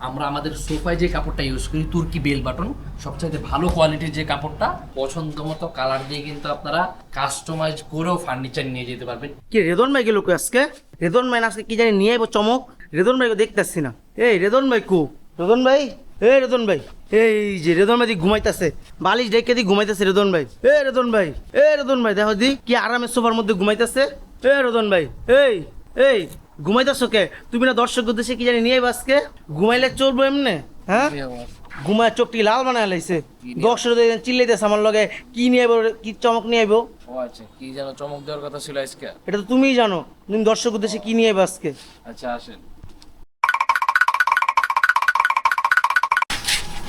আমরা আমাদের সোফায় যে কাপড়টা ইউজ করি তুর্কি বেল বাটন সবচাইতে ভালো কোয়ালিটির যে কাপড়টা পছন্দ মতো কালার দিয়ে কিন্তু আপনারা কাস্টমাইজ করেও ফার্নিচার নিয়ে যেতে পারবেন। কি রেদন ভাই গেল আজকে? রেদন ভাই আজকে কি জানি নিয়ে আইবো চমক। রেদন ভাইকে দেখতেছি না। এই রেদন ভাই কু? রেদন ভাই? এই রেদন ভাই এই যে রেদন ভাই ঘুমাইতেছে বালিশ ডেকে দি ঘুমাইতেছে রেদন ভাই। এ রেদন ভাই এ রেদন ভাই দেখো দি কি আরামের সোফার মধ্যে ঘুমাইতেছে। এ রেদন ভাই এই এই ঘুমাইতেছো কে? তুমি না দর্শক উদ্দেশ্যে কি জানি নিয়ে আজকে? ঘুমাইলে চলবো এমনে হ্যাঁ? ঘুমায় চোখটি লাল বানায় লাইছে। দর্শক চিল্লাইতেছে আমার লগে কি নিয়ে আইবো কি চমক নিয়ে আইবো? ও আচ্ছা কি যেন চমক দেওয়ার কথা ছিল আজকে? এটা তো তুমিই জানো তুমি দর্শক উদ্দেশ্যে কি নিয়ে আইবো আজকে? আচ্ছা আসেন।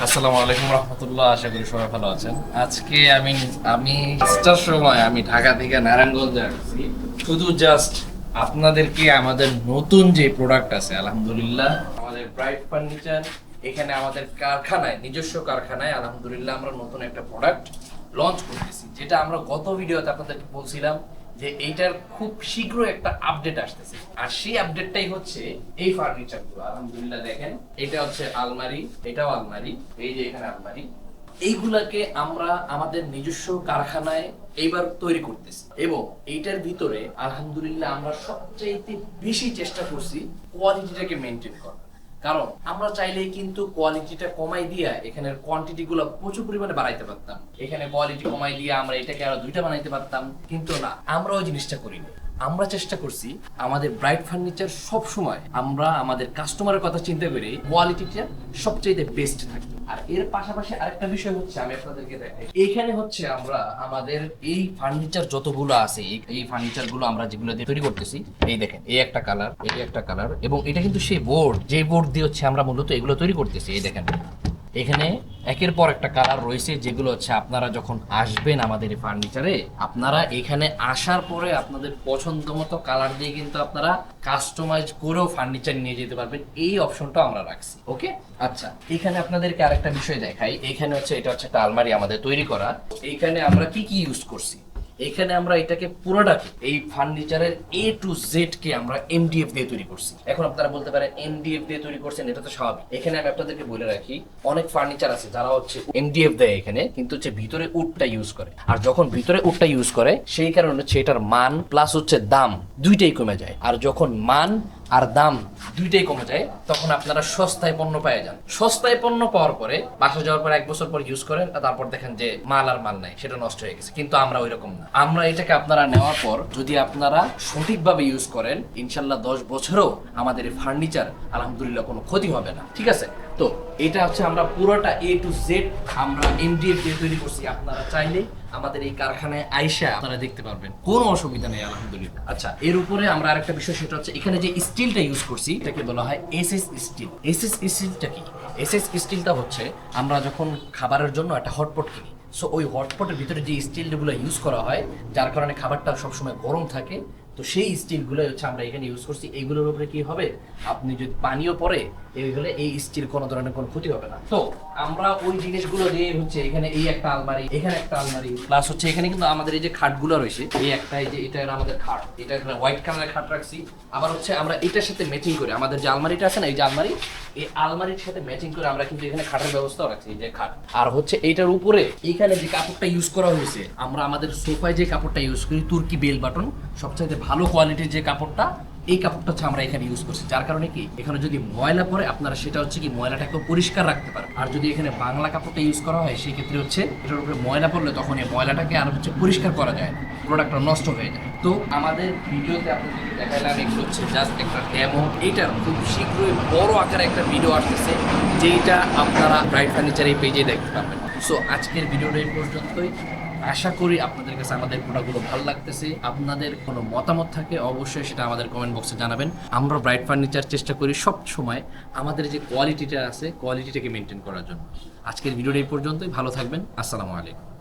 আসসালামু আলাইকুম রহমতুল্লাহ আশা করি সবাই ভালো আছেন। আজকে আমি আমি পাঁচটার সময় আমি ঢাকা থেকে নারায়ণগঞ্জে আসছি। শুধু জাস্ট আপনাদেরকে আমাদের নতুন যে প্রোডাক্ট আছে, আলহামদুলিল্লাহ, আমাদের ব্রাইট ফার্নিচার এখানে আমাদের কারখানায়, নিজস্ব কারখানায়, আলহামদুলিল্লাহ, আমরা নতুন একটা প্রোডাক্ট লঞ্চ করতেছি। যেটা আমরা গত ভিডিওতে আপনাদেরকে বলছিলাম যে এইটার খুব শীঘ্রই একটা আপডেট আসতেছে। আর সেই আপডেটটাই হচ্ছে এই ফার্নিচারগুলো। আলহামদুলিল্লাহ দেখেন, এটা হচ্ছে আলমারি, এটাও আলমারি, এই যে এখানে আলমারি। এইগুলাকে আমরা আমাদের নিজস্ব কারখানায় এইবার তৈরি করতেছি। এবং এইটার ভিতরে, আলহামদুলিল্লাহ, আমরা সবচাইতে বেশি চেষ্টা করছি কোয়ালিটিটাকে মেনটেন করা কারণ আমরা চাইলেই কিন্তু কোয়ালিটিটা কমাই দিয়া এখানের কোয়ান্টিটি গুলো প্রচুর পরিমাণে বাড়াইতে পারতাম। এখানে কোয়ালিটি কমাই দিয়ে আমরা এটাকে আরও দুইটা বানাইতে পারতাম। কিন্তু না আমরা ওই জিনিসটা করিনি। আমরা চেষ্টা করছি আমাদের ব্রাইট ফার্নিচার সব সময় আমরা আমাদের কাস্টমারের কথা চিন্তা করে কোয়ালিটিটা সবচেয়ে বেস্ট থাকবে। আর এর পাশাপাশি আরেকটা বিষয় হচ্ছে, আমি আপনাদেরকে দেখাই। এখানে হচ্ছে আমরা আমাদের এই ফার্নিচার যতগুলো আছে, এই ফার্নিচারগুলো আমরা যেগুলো দিয়ে তৈরি করতেছি, এই দেখেন, এই একটা কালার এই একটা কালার এবং এটা কিন্তু সেই বোর্ড যে বোর্ড দিয়ে হচ্ছে আমরা মূলত এগুলো তৈরি করতেছি, এই দেখেন। এখানে একের পর একটা কালার রয়েছে, যেগুলো হচ্ছে আপনারা যখন আসবেন আমাদের এই ফার্নিচারে আপনারা এখানে আসার পরে আপনাদের পছন্দ মতো কালার দিয়ে কিন্তু আপনারা কাস্টমাইজ করেও ফার্নিচার নিয়ে যেতে পারবেন। এই অপশনটা আমরা রাখছি ওকে আচ্ছা এখানে আপনাদেরকে আরেকটা বিষয় দেখাই। এখানে হচ্ছে, এটা হচ্ছে একটা আলমারি আমাদের তৈরি করা। এইখানে আমরা কি কি ইউজ করছি? এখানে আমরা এটাকে পুরোটাকে এই ফার্নিচারের এ টু জেড কে আমরা এমডিএফ দিয়ে তৈরি করছি। এখন আপনারা বলতে পারেন এমডিএফ দিয়ে তৈরি করছেন, এটা তো স্বাভাবিক। এখানে আমি আপনাদেরকে বলে রাখি, অনেক ফার্নিচার আছে যারা হচ্ছে এমডিএফ দেয় এখানে, কিন্তু হচ্ছে ভিতরে উডটা ইউজ করে। আর যখন ভিতরে উডটা ইউজ করে, সেই কারণে হচ্ছে এটার মান প্লাস হচ্ছে দাম দুইটাই কমে যায়। আর যখন মান আর দাম দুইটাই কমে যায়, তখন আপনারা সস্তায় পণ্য পেয়ে যান। সস্তায় পণ্য পাওয়ার পরে বাসা যাওয়ার পর এক বছর পর ইউজ করেন তারপর দেখেন যে মাল আর মাল নাই, সেটা নষ্ট হয়ে গেছে। কিন্তু আমরা ওই রকম না। আমরা এটাকে আপনারা নেওয়ার পর যদি আপনারা সঠিকভাবে ইউজ করেন, ইনশাল্লাহ দশ বছরেও আমাদের ফার্নিচার আলহামদুলিল্লাহ কোনো ক্ষতি হবে না। ঠিক আছে? তো এটা হচ্ছে আমরা পুরোটা এ টু জেড আমরা এমডিএফ দিয়ে তৈরি করছি। আপনারা চাইলে আমাদের এই কারখানায় আইসা আপনারা দেখতে পারবেন। কোনো অসুবিধা নেই, আলহামদুলিল্লাহ। আচ্ছা এর উপরে আমরা আরেকটা বিষয়, সেটা হচ্ছে এখানে যে স্টিলটা ইউজ করছি, এটাকে বলা হয় এসএস স্টিল এসএস স্টিলটা কি? এসএস স্টিলটা হচ্ছে আমরা যখন খাবারের জন্য একটা হটপট কিনি সো ওই হটপটের ভিতরে যে স্টিলগুলো ইউজ করা হয়, যার কারণে খাবারটা সবসময় গরম থাকে তো সেই স্টিলগুলো হচ্ছে আমরা এখানে ইউজ করছি। এইগুলোর উপরে কি হবে? আপনি যদি পানিও পরে এইগুলো এই স্টিল কোনো ধরনের কোনো ক্ষতি হবে না। তো আমরা ওই জিনিসগুলো দিয়ে হচ্ছে এখানে এই একটা আলমারি, এখানে একটা আলমারি। প্লাস হচ্ছে এখানে কিন্তু আমাদের এই যে খাটগুলো রয়েছে, এই একটা এই যে এটা আমাদের খাট। এটা হোয়াইট কালারের খাট রাখছি। আবার হচ্ছে আমরা এটার সাথে ম্যাচিং করে, আমাদের যে আলমারিটা আছে না, এই যে আলমারি, এই আলমারির সাথে ম্যাচিং করে আমরা কিন্তু এখানে খাটের ব্যবস্থাও রাখছি যে খাট। আর হচ্ছে এইটার উপরে এখানে যে কাপড়টা ইউজ করা হয়েছে, আমরা আমাদের সোফায় যে কাপড়টা ইউজ করি, তুর্কি বেল বাটন, সবচাইতে ভালো কোয়ালিটির যে কাপড়টা এই কাপড়টা হচ্ছে আমরা এখানে ইউজ করছি। যার কারণে কি? এখানে যদি ময়লা পরে আপনারা সেটা হচ্ছে কি ময়লাটাকে পরিষ্কার রাখতে পারেন। আর যদি এখানে বাংলা কাপড়টা ইউজ করা হয় সেই ক্ষেত্রে হচ্ছে এটার উপরে ময়লা পড়লে তখন এই ময়লাটাকে আর হচ্ছে পরিষ্কার করা যায় না। প্রোডাক্টটা নষ্ট হয়ে যায়। তো আমাদের ভিডিওতে আপনাদেরকে দেখাইলাম এগুলো হচ্ছে জাস্ট একটা ডেমো এইটার খুব শীঘ্রই বড় আকারে একটা ভিডিও আসতেছে, যেইটা আপনারা ব্রাইট ফার্নিচার এই পেজে দেখতে পাবেন সো আজকের ভিডিওটা এই পর্যন্তই। আশা করি আপনাদের কাছে আমাদের প্রোডাক্টগুলো ভালো লাগতেছে। আপনাদের কোনো মতামত থাকে অবশ্যই সেটা আমাদের কমেন্ট বক্সে জানাবেন। আমরা ব্রাইট ফার্নিচার চেষ্টা করি সব সময় আমাদের যে কোয়ালিটিটা আছে কোয়ালিটিটাকে মেনটেন করার জন্য। আজকের ভিডিওটা এই পর্যন্তই। ভালো থাকবেন। আসসালামু আলাইকুম।